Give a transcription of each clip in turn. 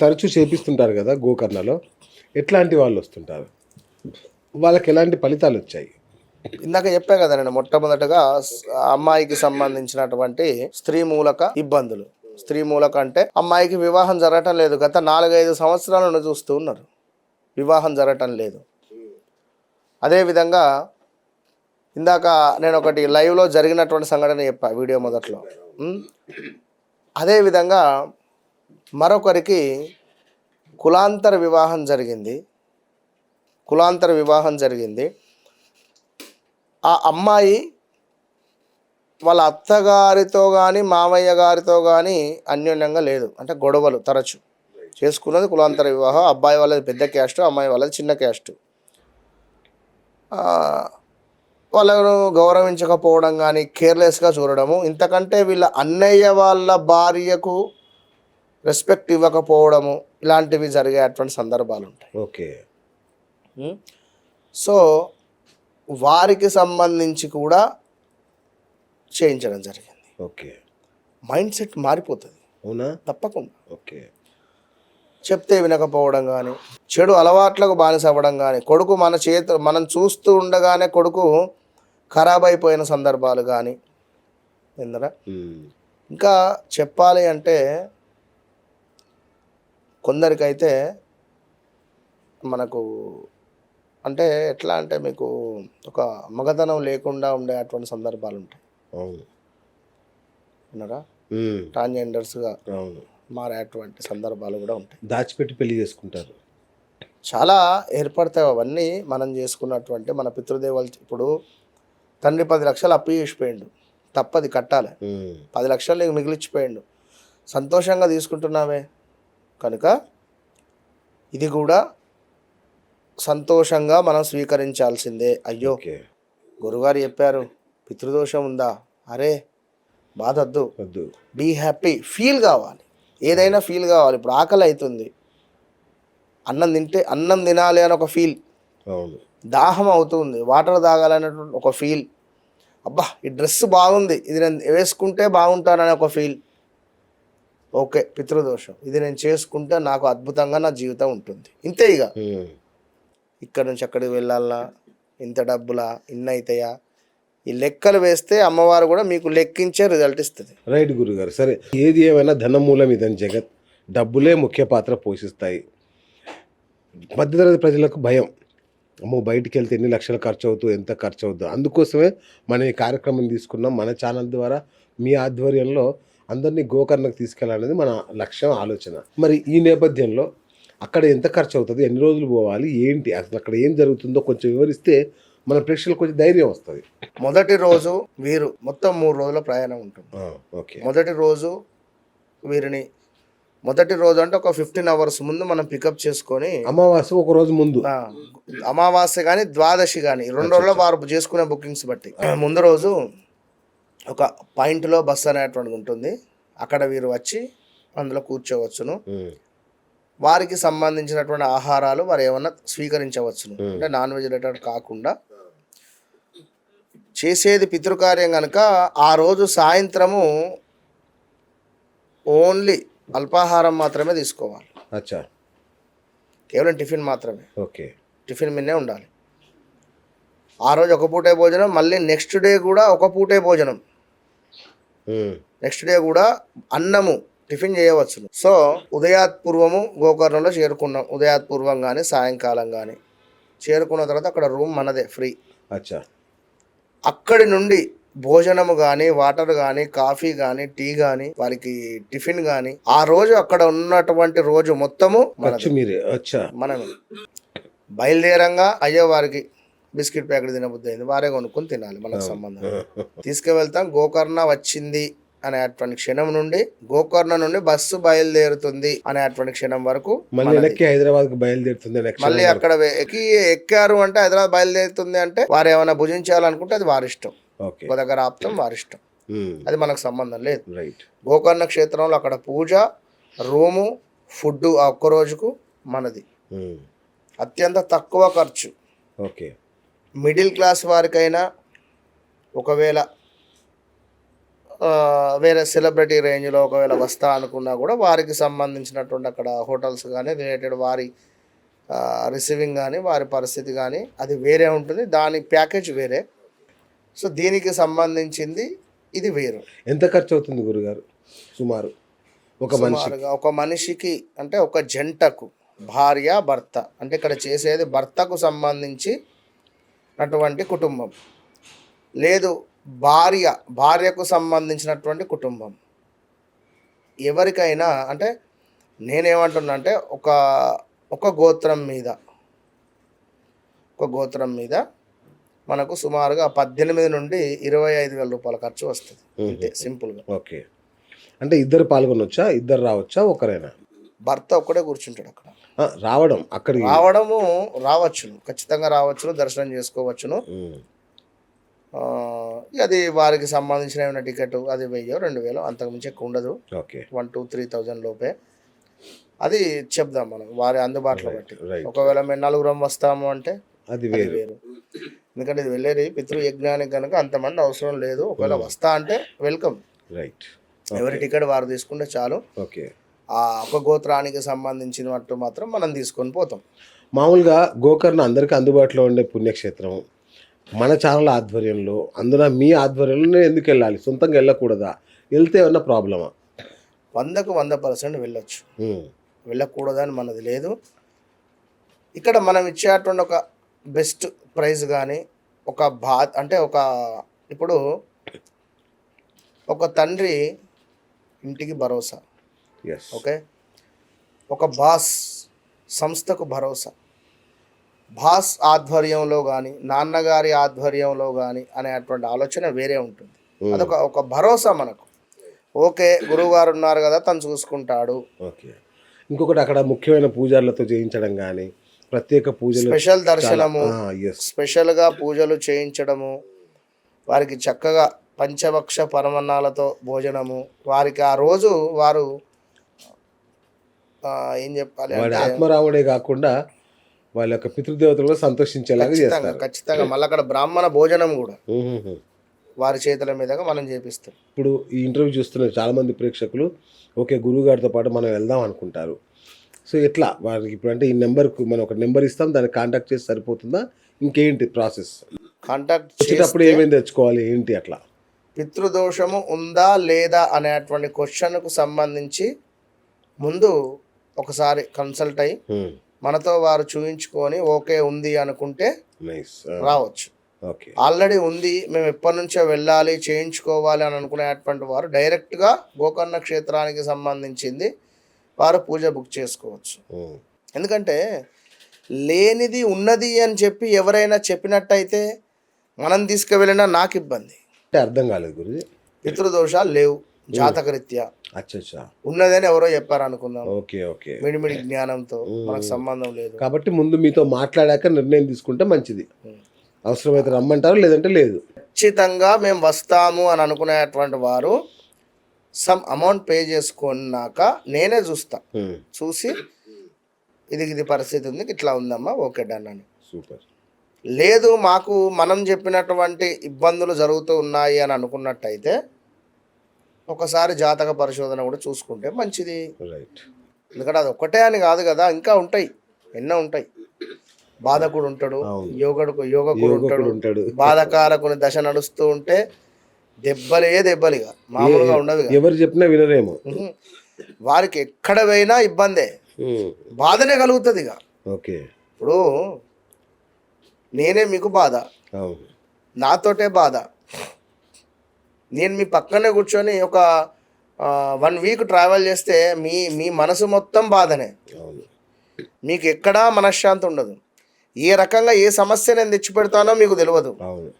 తరచూ చేపిస్తుంటారు కదా గోకర్ణలో. ఎట్లాంటి వాళ్ళు వస్తుంటారు? వాళ్ళకి ఎలాంటి ఫలితాలు వచ్చాయి? ఇందాక చెప్పా కదా నేను మొట్టమొదటగా అమ్మాయికి సంబంధించినటువంటి స్త్రీ మూలక ఇబ్బందులు. స్త్రీ మూలక అంటే అమ్మాయికి వివాహం జరగటం లేదు. గత నాలుగైదు సంవత్సరాల నుండి చూస్తూ ఉన్నారు. వివాహం జరగటం లేదు. అదేవిధంగా ఇందాక నేను ఒకటి లైవ్లో జరిగినటువంటి సంఘటన చెప్పా వీడియో మొదట్లో. అదేవిధంగా మరొకరికి కులాంతర వివాహం జరిగింది. కులాంతర వివాహం జరిగింది. ఆ అమ్మాయి వాళ్ళ అత్తగారితో కానీ మామయ్య గారితో కానీ అన్యోన్యంగా లేదు. అంటే గొడవలు తరచు. చేసుకున్నది కులాంతర వివాహం. అబ్బాయి వాళ్ళది పెద్ద క్యాస్ట్ అమ్మాయి వాళ్ళది చిన్న క్యాస్ట్. వాళ్ళను గౌరవించకపోవడం కానీ కేర్లెస్గా చూడడము ఇంతకంటే వీళ్ళ అన్నయ్య వాళ్ళ భార్యకు రెస్పెక్ట్ ఇవ్వకపోవడము ఇలాంటివి జరిగేటువంటి సందర్భాలు ఉంటాయి. ఓకే? సో వారికి సంబంధించి కూడా చేయించడం జరిగింది. ఓకే. మైండ్ సెట్ మారిపోతుంది. అవునా? తప్పకుండా. ఓకే. చెప్తే వినకపోవడం కానీ చెడు అలవాట్లకు బానిస అవ్వడం కానీ కొడుకు మన చేతు మనం చూస్తూ ఉండగానే కొడుకు ఖరాబ్ అయిపోయిన సందర్భాలు కానీ ఏందరా? ఉమ్. ఇంకా చెప్పాలి అంటే కొందరికైతే మనకు అంటే ఎట్లా అంటే మీకు ఒక మగతనం లేకుండా ఉండే అటువంటి సందర్భాలు ఉంటాయి. అవును. ట్రాన్స్జెండర్స్గా అవును. మారేటువంటి సందర్భాలు కూడా ఉంటాయి. దాచిపెట్టి పెళ్ళి చేసుకుంటారు. చాలా ఏర్పడతాయి అవన్నీ మనం చేసుకున్నటువంటి మన పితృదేవాలు. ఇప్పుడు తండ్రి పది లక్షలు అప్పు చేసిపోయిండు. తప్పది కట్టాలి. పది లక్షలు నీకు మిగిలిచ్చిపోయిండు. సంతోషంగా తీసుకుంటున్నావే. కనుక ఇది కూడా సంతోషంగా మనం స్వీకరించాల్సిందే. అయ్యో గురుగారు చెప్పారు పితృదోషం ఉందా? అరే బాధద్దు. వద్దు. బీ హ్యాపీ ఫీల్ కావాలి. ఏదైనా ఫీల్ కావాలి. ఇప్పుడు ఆకలి అవుతుంది అన్నం తింటే అన్నం తినాలి అని ఒక ఫీల్ దాహం అవుతుంది. వాటర్ తాగాలనేటువంటి ఒక ఫీల్ అబ్బా ఈ డ్రెస్ బాగుంది. ఇది నేను వేసుకుంటే బాగుంటానని ఒక ఫీల్ ఓకే పితృదోషం. ఇది నేను చేసుకుంటే నాకు అద్భుతంగా నా జీవితం ఉంటుంది. ఇంతే ఇక. ఇక్కడ నుంచి అక్కడికి వెళ్ళాలా? ఇంత డబ్బులా? ఇన్ని అవుతాయా ఈ లెక్కలు వేస్తే అమ్మవారు కూడా మీకు లెక్కించే రిజల్ట్ ఇస్తుంది. రైట్ గురుగారు సరే. ఏది ఏమైనా ధనమూలం ఇదని జగత్ డబ్బులే ముఖ్య పాత్ర పోషిస్తాయి. మధ్యతరగతి ప్రజలకు భయం. అమ్మో బయటికి వెళ్తే ఎన్ని లక్షలు ఖర్చు అవుతూ ఎంత ఖర్చు అవుతుందో అందుకోసమే మనం ఈ కార్యక్రమం తీసుకున్నాం. మన ఛానల్ ద్వారా మీ ఆధ్వర్యంలో అందరినీ గోకర్ణకు తీసుకెళ్ళాలనేది మన లక్ష్యం ఆలోచన. మరి ఈ నేపథ్యంలో అక్కడ ఎంత ఖర్చు అవుతుంది ఎన్ని రోజులు పోవాలి? ఏంటి? అసలు అక్కడ ఏం జరుగుతుందో కొంచెం వివరిస్తే మన ప్రేక్షకులకు కొంచెం ధైర్యం వస్తుంది. మొదటి రోజు వీరు మొత్తం మూడు రోజుల ప్రయాణం ఉంటుంది. ఓకే. మొదటి రోజు వీరిని మొదటి రోజు అంటే ఒక ఫిఫ్టీన్ అవర్స్ ముందు మనం పికప్ చేసుకొని అమావాస్య ఒక రోజు ముందు. అమావాస్య కానీ ద్వాదశి కానీ రెండు రోజుల్లో వారు చేసుకునే బుకింగ్స్ బట్టి. ముందు రోజు ఒక పాయింట్లో బస్ అనేటువంటిది ఉంటుంది. అక్కడ వీరు వచ్చి అందులో కూర్చోవచ్చును. వారికి సంబంధించినటువంటి ఆహారాలు వారు ఏమన్నా స్వీకరించవచ్చును. అంటే నాన్ వెజిటేరియన్ కాకుండా చేసేది పితృకార్యం కనుక ఆ రోజు సాయంత్రము ఓన్లీ అల్పాహారం మాత్రమే తీసుకోవాలి. అచ్చా. కేవలం టిఫిన్ మాత్రమే. ఓకే. టిఫిన్ మీదనే ఉండాలి. ఆ రోజు ఒక పూటే భోజనం మళ్ళీ నెక్స్ట్ డే కూడా ఒక పూటే భోజనం. నెక్స్ట్ డే కూడా అన్నము టిఫిన్ చేయవచ్చును. సో ఉదయాత్ పూర్వము గోకర్ణంలో చేరుకున్నాం. ఉదయాత్ పూర్వం కానీ సాయంకాలం కానీ చేరుకున్న తర్వాత అక్కడ రూమ్ మనదే ఫ్రీ. అచ్చా. అక్కడి నుండి భోజనము కానీ వాటర్ కానీ కాఫీ కానీ టీ కానీ వారికి టిఫిన్ కానీ ఆ రోజు అక్కడ ఉన్నటువంటి రోజు మొత్తము మనమే. బయలుదేరంగా అయ్యో వారికి బిస్కెట్ ప్యాకెట్ తినబుద్ధి అయింది. వారే కొనుక్కొని తినాలి మనకు సంబంధం తీసుకువెళ్తాం గోకర్ణ వచ్చింది అనేటువంటి క్షణం నుండి గోకర్ణ నుండి బస్సు బయలుదేరుతుంది అనేటువంటి క్షణం వరకు మళ్ళీ హైదరాబాద్కు బయలుదేరుతుంది మళ్ళీ అక్కడ ఎక్కి ఎక్కారు అంటే హైదరాబాద్ బయలుదేరుతుంది అంటే వారు ఏమైనా భుజించాలనుకుంటే అది వారి ఇష్టం. ఒక దగ్గర ఆప్తం వారి ఇష్టం. అది మనకు సంబంధం లేదు. రైట్. గోకర్ణ క్షేత్రంలో అక్కడ పూజ రూము ఫుడ్ ఆ ఒక్క రోజుకు మనది. అత్యంత తక్కువ ఖర్చు. ఓకే. మిడిల్ క్లాస్ వారికైనా ఒకవేళ వేరే సెలబ్రిటీ రేంజ్లో ఒకవేళ వస్తా అనుకున్నా కూడా వారికి సంబంధించినటువంటి అక్కడ హోటల్స్ కానీ రిలేటెడ్ వారి రిసీవింగ్ కానీ వారి పరిస్థితి కానీ అది వేరే ఉంటుంది. దాని ప్యాకేజ్ వేరే. సో దీనికి సంబంధించింది ఇది వేరు. ఎంత ఖర్చు అవుతుంది గురుగారు? సుమారు. ఒక మనిషి సుమారుగా ఒక మనిషికి అంటే ఒక జంటకు భార్య భర్త. అంటే ఇక్కడ చేసేది భర్తకు సంబంధించి అటువంటి కుటుంబం. లేదు భార్య భార్యకు సంబంధించినటువంటి కుటుంబం. ఎవరికైనా అంటే నేనేమంటున్నా అంటే ఒక ఒక గోత్రం మీద ఒక గోత్రం మీద మనకు సుమారుగా పద్దెనిమిది నుండి ఇరవై ఐదు వేల రూపాయల ఖర్చు వస్తుంది. అంతే సింపుల్గా. ఓకే. అంటే ఇద్దరు పాల్గొనొచ్చా? ఇద్దరు రావచ్చా? ఒకరైనా? భర్త ఒక్కడే కూర్చుంటాడు అక్కడ. రావడం అక్కడికి. రావడము రావచ్చును. ఖచ్చితంగా రావచ్చును దర్శనం చేసుకోవచ్చును. అది వారికి సంబంధించిన ఏమైనా టికెట్ అది వెయ్యో రెండు వేలు అంతకుమించి ఎక్కువ ఉండదు. Okay. One two three thousand లోపే. అది చెప్దాం మనం వారి అందుబాటులో బట్టి. ఒకవేళ మేము నలుగురం వస్తాము అంటే అది వేరు. వేరు. ఎందుకంటే ఇది వెళ్ళేది పితృ యజ్ఞానికి కనుక అంతమంది అవసరం లేదు. ఒకవేళ వస్తా అంటే వెల్కమ్. రైట్ ఎవరి టికెట్ వారు తీసుకుంటే చాలు. ఓకే ఆ ఒక గోత్రానికి సంబంధించినట్టు మాత్రం మనం తీసుకొని పోతాం. మామూలుగా గోకర్ణ అందరికీ అందుబాటులో ఉండే పుణ్యక్షేత్రం మన ఛానల్ ఆధ్వర్యంలో అందున మీ ఆధ్వర్యంలో నేను ఎందుకు వెళ్ళాలి? సొంతంగా వెళ్ళకూడదా? వెళ్తే ఏమన్నా ప్రాబ్లమా? వందకు వంద పర్సెంట్ వెళ్ళొచ్చు. వెళ్ళకూడదని మనది లేదు. ఇక్కడ మనం ఇచ్చేటువంటి ఒక బెస్ట్ ప్రైజ్ కానీ ఒక బా అంటే ఒక ఇప్పుడు ఒక తండ్రి ఇంటికి భరోసా. ఓకే ఒక బాస్ సంస్థకు భరోసా. బాస్ ఆధ్వర్యంలో కానీ నాన్నగారి ఆధ్వర్యంలో కానీ అనేటువంటి ఆలోచన వేరే ఉంటుంది. అదొక ఒక భరోసా మనకు. ఓకే గురువుగారు ఉన్నారు కదా తను చూసుకుంటాడు. ఓకే. ఇంకొకటి అక్కడ ముఖ్యమైన పూజారులతో చేయించడం కానీ ప్రత్యేక పూజలు స్పెషల్ దర్శనము స్పెషల్గా పూజలు చేయించడము వారికి చక్కగా పంచభక్ష పరమన్నాలతో భోజనము వారికి ఆ రోజు వారు ఏం చెప్పాలి వాడి ఆత్మరాముడే కాకుండా వాళ్ళ యొక్క పితృదేవతలు కూడా సంతోషించేలాగా చేస్తారు. ఖచ్చితంగా. మళ్ళీ అక్కడ బ్రాహ్మణ భోజనం కూడా. వారి చేతుల మీదుగా మనం చేపిస్తాం. ఇప్పుడు ఈ ఇంటర్వ్యూ చూస్తున్న చాలా మంది ప్రేక్షకులు ఓకే గురువు గారితో పాటు మనం వెళ్దాం అనుకుంటారు. సో ఎట్లా? వారికి ఇప్పుడు అంటే ఈ నెంబర్కు మనం ఒక నెంబర్ ఇస్తాం దాన్ని కాంటాక్ట్ చేసి సరిపోతుందా? ఇంకేంటి ప్రాసెస్? కాంటాక్ట్ వచ్చేటప్పుడు ఏమేమి తెచ్చుకోవాలి ఏంటి అట్లా? పితృదోషము ఉందా లేదా అనేటువంటి క్వశ్చన్కు సంబంధించి ముందు ఒకసారి కన్సల్ట్ అయ్యి మనతో వారు చూయించుకొని ఓకే ఉంది అనుకుంటే రావచ్చు. ఓకే ఆల్రెడీ ఉంది మేము ఎప్పటి నుంచో వెళ్ళాలి చేయించుకోవాలి అని అనుకునేటువంటి వారు డైరెక్ట్గా గోకర్ణ క్షేత్రానికి సంబంధించింది వారు పూజ బుక్ చేసుకోవచ్చు. ఎందుకంటే లేనిది ఉన్నది అని చెప్పి ఎవరైనా చెప్పినట్టయితే మనం తీసుకువెళ్ళినా నాకు ఇబ్బంది. అంటే అర్థం కాలేదు గురుజీ. పితృదోషాలు లేవు. జాతకరీత్యా. అచ్చా అచ్చా ఉన్నదని ఎవరో చెప్పారు అనుకుందాం ఓకే ఓకే. మిడిమిడి జ్ఞానంతో మనకు సంబంధం లేదు. కాబట్టి ముందు మీతో మాట్లాడాక నిర్ణయం తీసుకుంటే మంచిది. అవసరమైతే రమ్మంటారు లేదంటే లేదు? ఖచ్చితంగా మేము వస్తాము అని అనుకునేటువంటి వారు సమ్ అమౌంట్ పే చేసుకున్నాక నేనే చూస్తా. చూసి ఇది ఇది పరిస్థితి ఉంది ఇట్లా ఉందమ్మా ఓకే డన్ అని. సూపర్. లేదు మాకు మనం చెప్పినటువంటి ఇబ్బందులు జరుగుతూ ఉన్నాయి అని అనుకున్నట్టయితే ఒకసారి జాతక పరిశోధన కూడా చూసుకుంటే మంచిది. రైట్ ఎందుకంటే అది ఒక్కటే అని కాదు కదా ఇంకా ఉంటాయి ఎన్నో ఉంటాయి. బాధకుడు ఉంటాడు. యోగడుకు యోగకుడు ఉంటాడు. ఉంటాడు. బాధకారకుని దశ నడుస్తూ ఉంటే దెబ్బలే దెబ్బలిగా మామూలుగా ఉండదు ఎవరు చెప్పినా వినరేమో. వారికి ఎక్కడ పోయినా ఇబ్బందే. ఉమ్, బాధనే కలుగుతుంది ఇక. ఓకే. ఇప్పుడు నేనే మీకు బాధ. నాతోటే బాధ. నేను మీ పక్కనే కూర్చొని ఒక వన్ వీక్ ట్రావెల్ చేస్తే మీ మీ మనసు మొత్తం బాధనే. అవును. మీకు ఎక్కడా మనశ్శాంతి ఉండదు. ఏ రకంగా ఏ సమస్య నేను తెచ్చిపెడతానో మీకు తెలియదు అవును.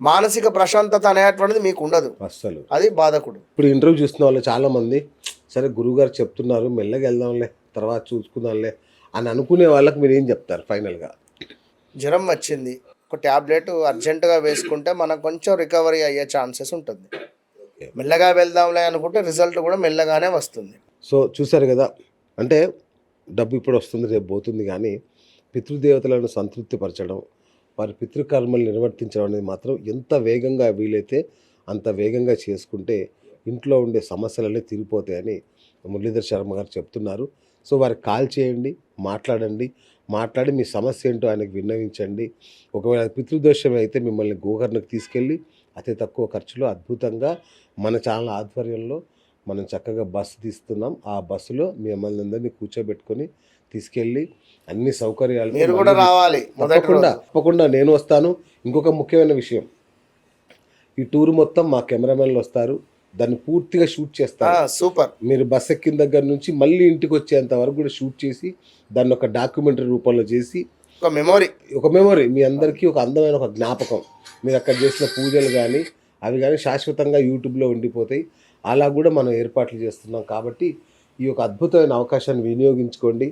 మానసిక ప్రశాంతత అనేటువంటిది మీకు ఉండదు. అస్సలు. అది బాధకుడు. ఇప్పుడు ఇంటర్వ్యూ చూస్తున్న వాళ్ళు చాలా మంది సరే గురువుగారు చెప్తున్నారు మెల్లగా వెళ్దాంలే తర్వాత చూసుకుందాంలే అని అనుకునే వాళ్ళకి మీరు ఏం చెప్తారు ఫైనల్గా? జ్వరం వచ్చింది. ఒక ట్యాబ్లెట్ అర్జెంటుగా వేసుకుంటే మనకు కొంచెం రికవరీ అయ్యే ఛాన్సెస్ ఉంటుంది. మెల్లగా వెళ్దాంలే అనుకుంటే రిజల్ట్ కూడా మెల్లగానే వస్తుంది. సో చూసారు కదా అంటే డబ్బు ఇప్పుడు వస్తుంది రేపు పోతుంది కానీ పితృదేవతలను సంతృప్తిపరచడం వారి పితృకర్మలు నిర్వర్తించడం అనేది మాత్రం ఎంత వేగంగా వీలైతే అంత వేగంగా చేసుకుంటే ఇంట్లో ఉండే సమస్యలన్నీ తీరిపోతాయని మురళీధర్ శర్మ గారు చెప్తున్నారు. సో వారికి కాల్ చేయండి మాట్లాడండి. మాట్లాడి మీ సమస్య ఏంటో ఆయనకు విన్నవించండి. ఒకవేళ పితృదోషం అయితే మిమ్మల్ని గోకర్ణకు తీసుకెళ్ళి అతి తక్కువ ఖర్చులో అద్భుతంగా మన ఛానల్ ఆధ్వర్యంలో మనం చక్కగా బస్సు తీస్తున్నాం. ఆ బస్సులో మిమ్మల్ని అందరినీ కూర్చోబెట్టుకొని తీసుకెళ్ళి అన్ని సౌకర్యాలు మీరు కూడా రావాలి తప్పకుండా తప్పకుండా నేను వస్తాను. ఇంకొక ముఖ్యమైన విషయం. ఈ టూర్ మొత్తం మా కెమెరామెన్లు వస్తారు. దాన్ని పూర్తిగా షూట్ చేస్తారు. సూపర్. మీరు బస్ ఎక్కిన దగ్గర నుంచి మళ్ళీ ఇంటికి వచ్చేంత వరకు కూడా షూట్ చేసి దాన్ని ఒక డాక్యుమెంటరీ రూపంలో చేసి ఒక మెమొరీ. ఒక మెమొరీ మీ అందరికీ ఒక అందమైన ఒక జ్ఞాపకం. మీరు అక్కడ చేసిన పూజలు కానీ అవి కానీ శాశ్వతంగా యూట్యూబ్లో ఉండిపోతాయి. అలా కూడా మనం ఏర్పాట్లు చేస్తున్నాం కాబట్టి ఈ యొక్క అద్భుతమైన అవకాశాన్ని వినియోగించుకోండి.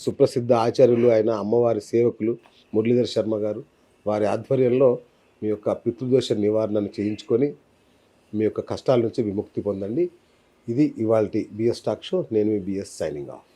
సుప్రసిద్ధ ఆచార్యులు అయిన అమ్మవారి సేవకులు మురళీధర్ శర్మ గారు వారి ఆధ్వర్యంలో మీ యొక్క పితృదోష నివారణను చేయించుకొని మీ యొక్క కష్టాల నుంచి విముక్తి పొందండి. ఇది ఇవాళ బిఎస్ టాక్ షో నేను మీ బిఎస్ సైనింగ్ ఆఫ్